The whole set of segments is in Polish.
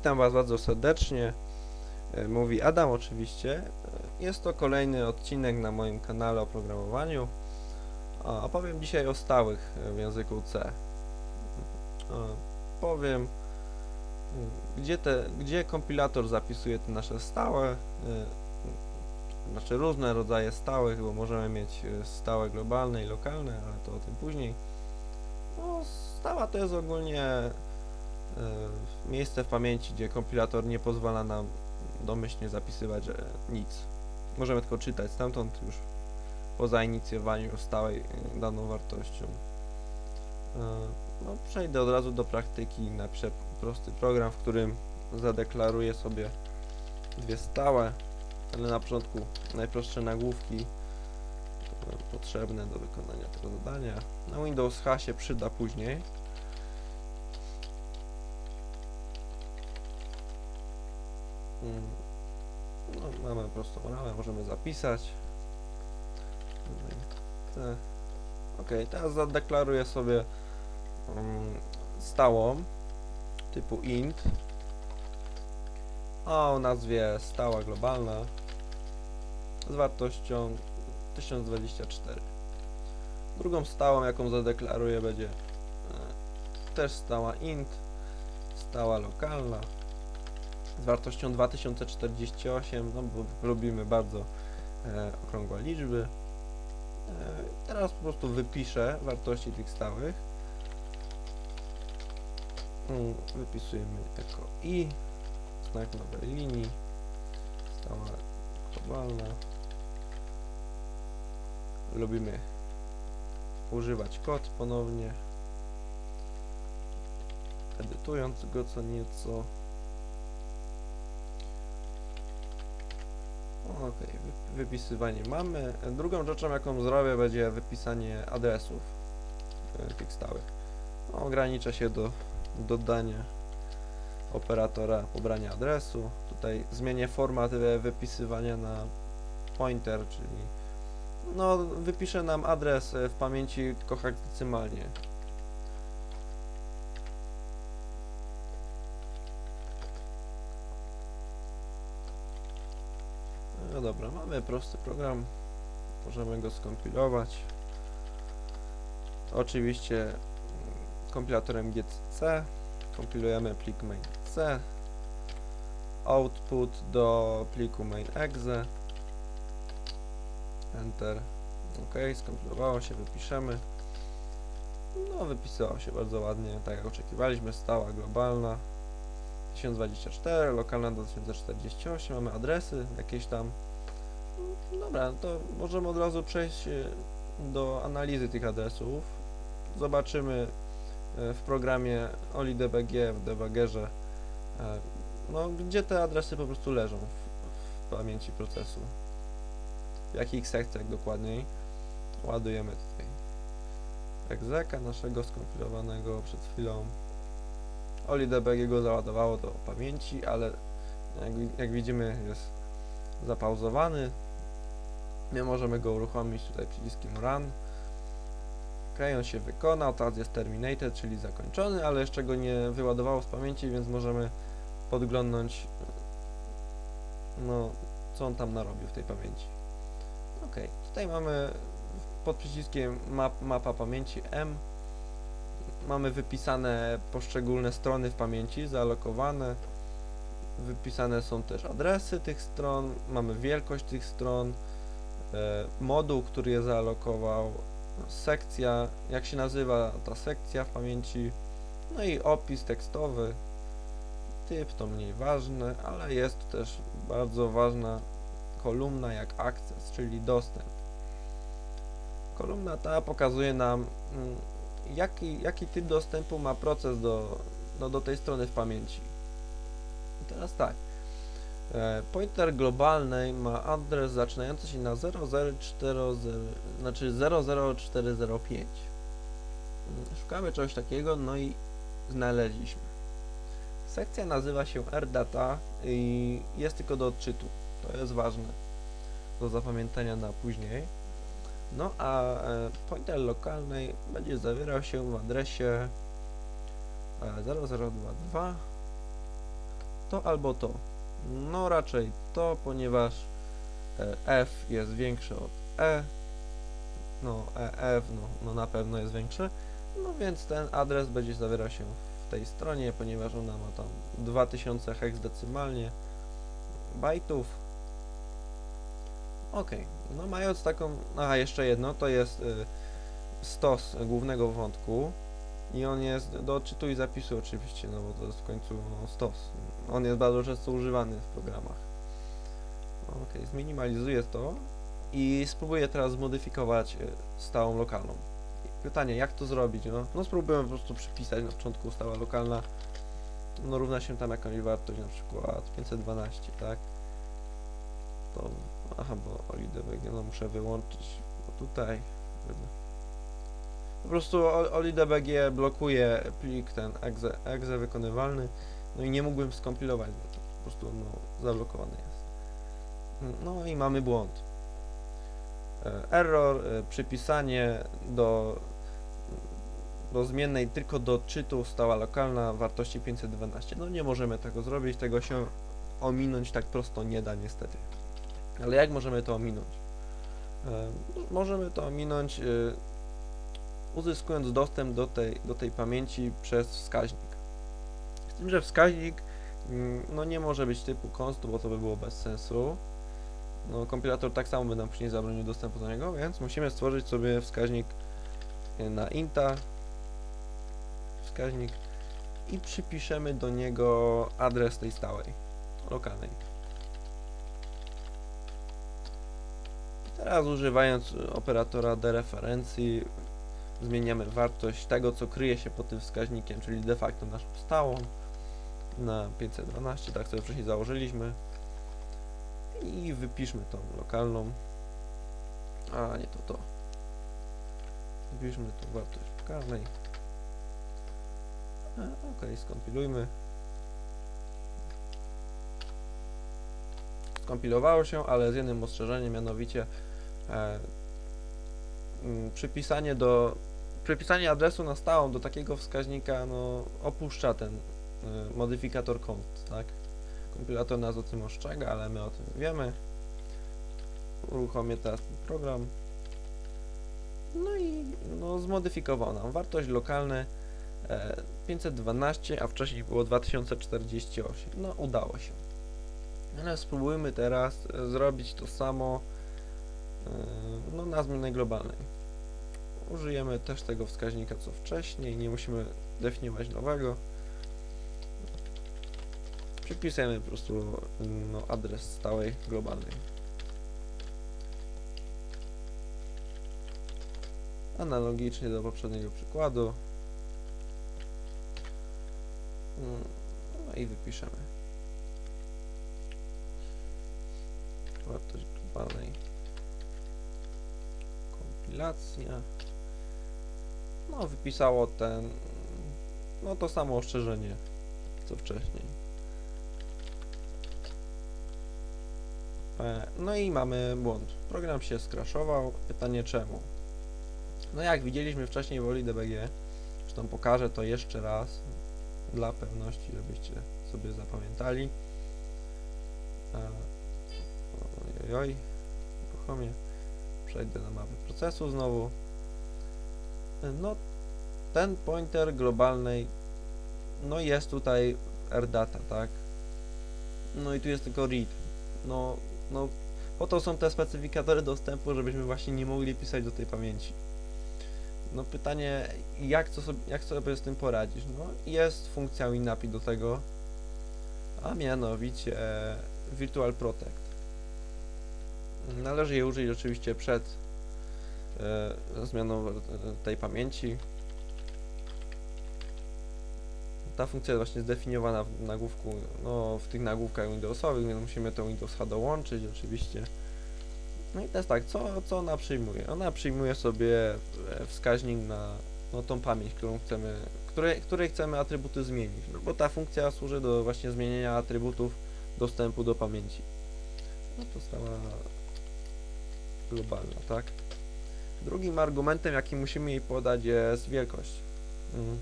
Witam Was bardzo serdecznie. E, Mówi Adam oczywiście. E, Jest to kolejny odcinek na moim kanale o programowaniu. Opowiem dzisiaj o stałych e, w języku C. Powiem, gdzie, te, gdzie kompilator zapisuje te nasze stałe, znaczy różne rodzaje stałych, bo możemy mieć stałe globalne i lokalne, ale to o tym później. No, stała to jest ogólnie miejsce w pamięci, gdzie kompilator nie pozwala nam domyślnie zapisywać nic. Możemy tylko czytać stamtąd już po zainicjowaniu stałej e, daną wartością. E, No, przejdę od razu do praktyki. Napiszę prosty program, w którym zadeklaruję sobie dwie stałe, ale na początku najprostsze nagłówki e, potrzebne do wykonania tego zadania. Na Windows H się przyda później. No, mamy prostą ramę, możemy zapisać. Ok, teraz zadeklaruję sobie mm, stałą typu int o nazwie stała globalna z wartością 1024. Drugą stałą, jaką zadeklaruję, będzie e, też stała int, stała lokalna z wartością 2048, no bo lubimy bardzo e, okrągłe liczby. E, teraz po prostu wypiszę wartości tych stałych. Mm, Wypisujemy jako i, znak nowej linii, stała globalna. Lubimy używać kod ponownie, edytując go co nieco. Ok, wypisywanie mamy. Drugą rzeczą, jaką zrobię, będzie wypisanie adresów e, tych stałych. No, ograniczę się do dodania operatora pobrania adresu. Tutaj zmienię format e, wypisywania na pointer, czyli no, wypisze nam adres e, w pamięci tylko heksadecymalnie. No dobra, mamy prosty program. Możemy go skompilować. Oczywiście mm, kompilatorem GCC kompilujemy plik main C. Output do pliku main exe. Enter. Ok, skompilowało się, wypiszemy. No, wypisało się bardzo ładnie, tak jak oczekiwaliśmy. Stała globalna 1024, lokalna do 1048. Mamy adresy jakieś tam. Dobra, to możemy od razu przejść e, do analizy tych adresów. Zobaczymy e, w programie OliDBG w debuggerze, e, no, gdzie te adresy po prostu leżą w, w pamięci procesu. W jakich sekcjach dokładniej. Ładujemy tutaj egzeka naszego skompilowanego przed chwilą. OliDBG go załadowało do pamięci, ale jak, jak widzimy jest zapauzowany. Nie możemy go uruchomić tutaj przyciskiem Run. Ok, on się wykonał, teraz jest terminated, czyli zakończony, ale jeszcze go nie wyładowało z pamięci, więc możemy podglądnąć no, co on tam narobił w tej pamięci. Ok, tutaj mamy pod przyciskiem map, mapa pamięci M mamy wypisane poszczególne strony w pamięci, zaalokowane. Wypisane są też adresy tych stron, mamy wielkość tych stron, moduł, który je zaalokował, sekcja, jak się nazywa ta sekcja w pamięci, no i opis tekstowy. Typ to mniej ważne, ale jest też bardzo ważna kolumna jak access, czyli dostęp. Kolumna ta pokazuje nam mm, jaki, jaki typ dostępu ma proces do, no, do tej strony w pamięci. I teraz tak. E, pointer globalny ma adres zaczynający się na 0040, znaczy 00405. Mm, Szukamy czegoś takiego, no i znaleźliśmy. Sekcja nazywa się rdata i jest tylko do odczytu. To jest ważne do zapamiętania na później. No a e, pointer lokalny będzie zawierał się w adresie e, 0022 to albo to. No raczej to, ponieważ e, F jest większe od E. No, EF no, no na pewno jest większe. No więc ten adres będzie zawierał się w tej stronie, ponieważ ona ma tam 2000 heksadecymalnie bajtów. Ok, no mając taką, a jeszcze jedno, to jest y, stos głównego wątku i on jest do odczytu i zapisu oczywiście, no bo to jest w końcu no, stos. On jest bardzo często używany w programach. Ok, zminimalizuję to i spróbuję teraz zmodyfikować y, stałą lokalną. Pytanie, jak to zrobić? No, no spróbuję po prostu przypisać na początku stała lokalna. No równa się tam jakąś wartość, na przykład 512, tak? To, aha, bo OliDBG, no muszę wyłączyć, bo tutaj, żeby... Po prostu OliDBG blokuje plik ten exe, exe wykonywalny, no i nie mógłbym skompilować, po prostu no, zablokowane jest. No i mamy błąd. E, Error, e, przypisanie do, do zmiennej tylko do odczytu stała lokalna wartości 512. No nie możemy tego zrobić, tego się ominąć tak prosto nie da niestety. Ale jak możemy to ominąć? E, możemy to ominąć e, uzyskując dostęp do tej, do tej pamięci przez wskaźnik. Z tym, że wskaźnik mm, no nie może być typu const, bo to by było bez sensu. No, kompilator tak samo by nam później zabronił dostępu do niego, więc musimy stworzyć sobie wskaźnik e, na inta wskaźnik i przypiszemy do niego adres tej stałej, lokalnej. Teraz używając operatora dereferencji zmieniamy wartość tego, co kryje się pod tym wskaźnikiem, czyli de facto naszą stałą na 512, tak sobie wcześniej założyliśmy i wypiszmy tą lokalną, a nie to to. Wypiszmy tą wartość lokalnej. E, Ok, skompilujmy. Skompilowało się, ale z jednym ostrzeżeniem, mianowicie e, przypisanie do przypisanie adresu na stałą do takiego wskaźnika no, opuszcza ten e, modyfikator const, tak? Kompilator nas o tym ostrzega, ale my o tym wiemy. Uruchomię teraz program. No i no, zmodyfikował nam wartość lokalne e, 512, a wcześniej było 2048. No udało się. Ale spróbujmy teraz e, zrobić to samo e, no, na zmiennej globalnej. Użyjemy też tego wskaźnika co wcześniej, nie musimy definiować nowego. Przypisujemy po prostu no, adres stałej globalnej. Analogicznie do poprzedniego przykładu. No i wypiszemy. Wartość globalnej. Kompilacja. No, wypisało ten. No to samo ostrzeżenie co wcześniej. E, No i mamy błąd. Program się skraszował. Pytanie czemu? No jak widzieliśmy wcześniej w OliDBG, zresztą pokażę to jeszcze raz dla pewności, żebyście sobie zapamiętali. E, Ojoj, uruchomię. Przejdę na mapę procesu znowu. No, ten pointer globalnej, no jest tutaj rdata, tak? No i tu jest tylko read. No, no, po to są te specyfikatory dostępu, żebyśmy właśnie nie mogli pisać do tej pamięci. No pytanie, jak, to sobie, jak sobie z tym poradzisz? No jest funkcja WinAPI do tego, a mianowicie e, Virtual Protect. Należy jej użyć oczywiście przed zmianą e, tej pamięci. Ta funkcja jest właśnie zdefiniowana w nagłówku, no w tych nagłówkach Windowsowych, więc musimy to Windows H dołączyć oczywiście. No i teraz tak, co, co ona przyjmuje? Ona przyjmuje sobie e, wskaźnik na no, tą pamięć, którą chcemy, której, której chcemy atrybuty zmienić, no bo ta funkcja służy do właśnie zmienienia atrybutów dostępu do pamięci. No to stała globalna, tak? Drugim argumentem, jaki musimy jej podać jest wielkość mm,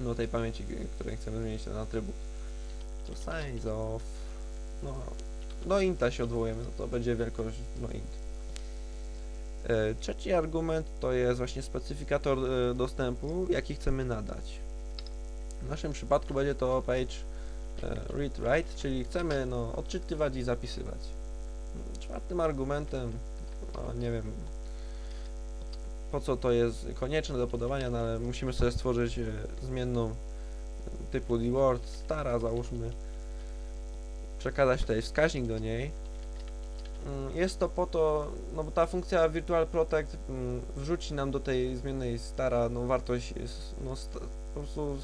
no, tej pamięci, której chcemy zmienić ten atrybut. to size of, no, do inta się odwołujemy, no to będzie wielkość, no int. E, Trzeci argument to jest właśnie specyfikator e, dostępu, jaki chcemy nadać. W naszym przypadku będzie to page e, read write, czyli chcemy no, odczytywać i zapisywać. Czwartym argumentem, no, nie wiem po co to jest konieczne do podawania, no, ale musimy sobie stworzyć e, zmienną typu reward, stara załóżmy, przekazać tutaj wskaźnik do niej. Mm, Jest to po to, no bo ta funkcja Virtual Protect mm, wrzuci nam do tej zmiennej stara, no wartość, no sta, po prostu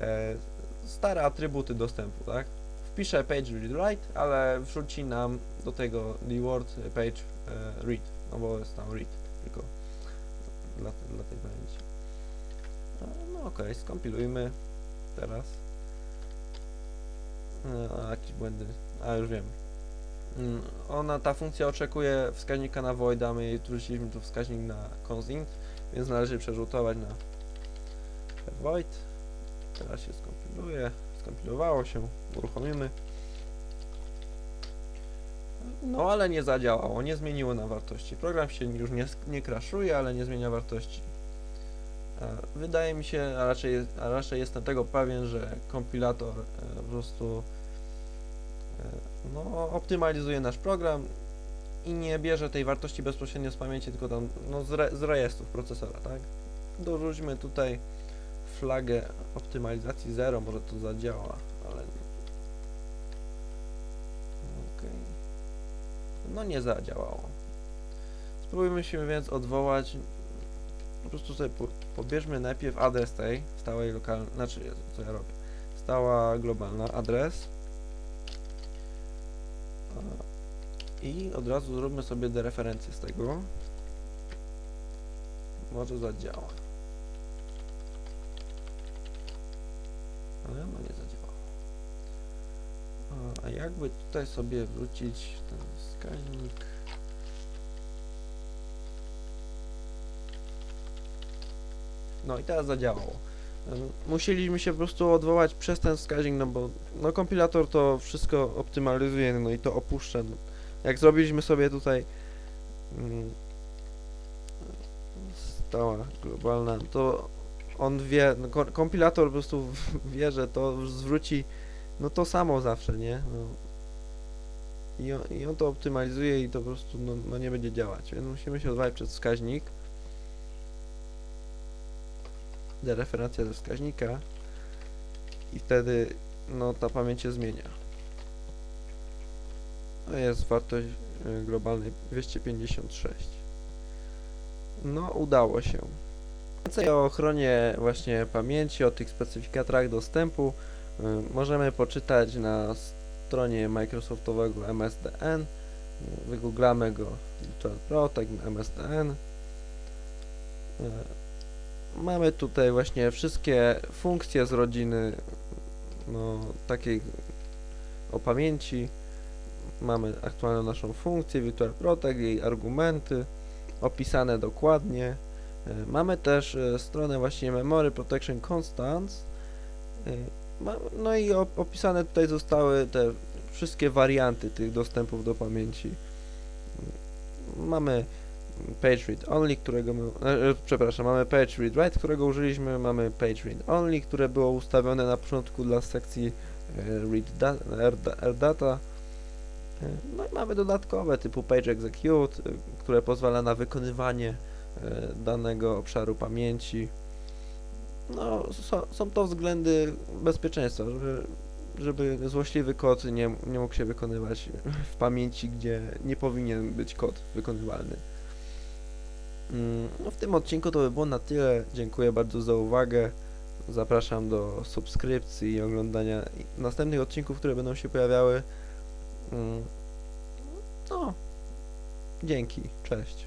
e, stare atrybuty dostępu, tak? Wpiszę page read ale wrzuci nam do tego reward page e, read, no bo jest tam read tylko dla, dla tej pamięci. E, No okej, skompilujmy teraz. E, A jakieś błędy, a już wiem. Mm, Ona, ta funkcja oczekuje wskaźnika na voida, my jej wrzuciliśmy tu wskaźnik na consint, więc należy przerzutować na void. Teraz się skompiluje, skompilowało się, uruchomimy. No ale nie zadziałało, nie zmieniło na wartości. Program się już nie, nie crashuje, ale nie zmienia wartości. E, Wydaje mi się, a raczej, a raczej jestem tego pewien, że kompilator e, po prostu e, no, optymalizuje nasz program i nie bierze tej wartości bezpośrednio z pamięci, tylko tam no, z, re, z rejestrów procesora, tak? Dorzućmy tutaj flagę optymalizacji 0, może to zadziała, ale No nie zadziałało. Spróbujmy się więc odwołać. Po prostu sobie po, pobierzmy najpierw adres tej stałej lokalnej, znaczy co ja robię? Stała globalna adres. I od razu zróbmy sobie dereferencję z tego. Może zadziała. Ale no nie zadziałało. Jakby tutaj sobie wrócić ten wskaźnik. No i teraz zadziałało. Musieliśmy się po prostu odwołać przez ten wskaźnik, no bo no kompilator to wszystko optymalizuje, no i to opuszcza. Jak zrobiliśmy sobie tutaj mm, stała globalna, to on wie, no, ko- kompilator po prostu wie, że to zwróci no to samo zawsze, nie? No. I, on, I on to optymalizuje i to po prostu no, no nie będzie działać, więc musimy się odwołać przez wskaźnik. Dereferencja ze wskaźnika i wtedy no ta pamięć się zmienia. To jest wartość y, globalnej 256. No udało się. Więcej o ochronie właśnie pamięci, o tych specyfikatorach dostępu możemy poczytać na stronie Microsoftowego MSDN. Y, Wygooglamy go Protect MSDN. Y, Mamy tutaj właśnie wszystkie funkcje z rodziny no, takiej o pamięci. Mamy aktualną naszą funkcję Virtual Protect, jej argumenty opisane dokładnie. E, Mamy też stronę właśnie Memory Protection Constants. No i op- opisane tutaj zostały te wszystkie warianty tych dostępów do pamięci. Mamy page read only, którego my, e, e, przepraszam, mamy page read write, którego użyliśmy, mamy page read only, które było ustawione na początku dla sekcji e, read da, r, r data. E, No i mamy dodatkowe typu page execute, które pozwala na wykonywanie danego obszaru pamięci. No, są, to względy bezpieczeństwa, żeby, żeby złośliwy kod nie, nie mógł się wykonywać w pamięci, gdzie nie powinien być kod wykonywalny. Mm, No w tym odcinku to by było na tyle. Dziękuję bardzo za uwagę. Zapraszam do subskrypcji i oglądania następnych odcinków, które będą się pojawiały. Mm, No, dzięki, cześć.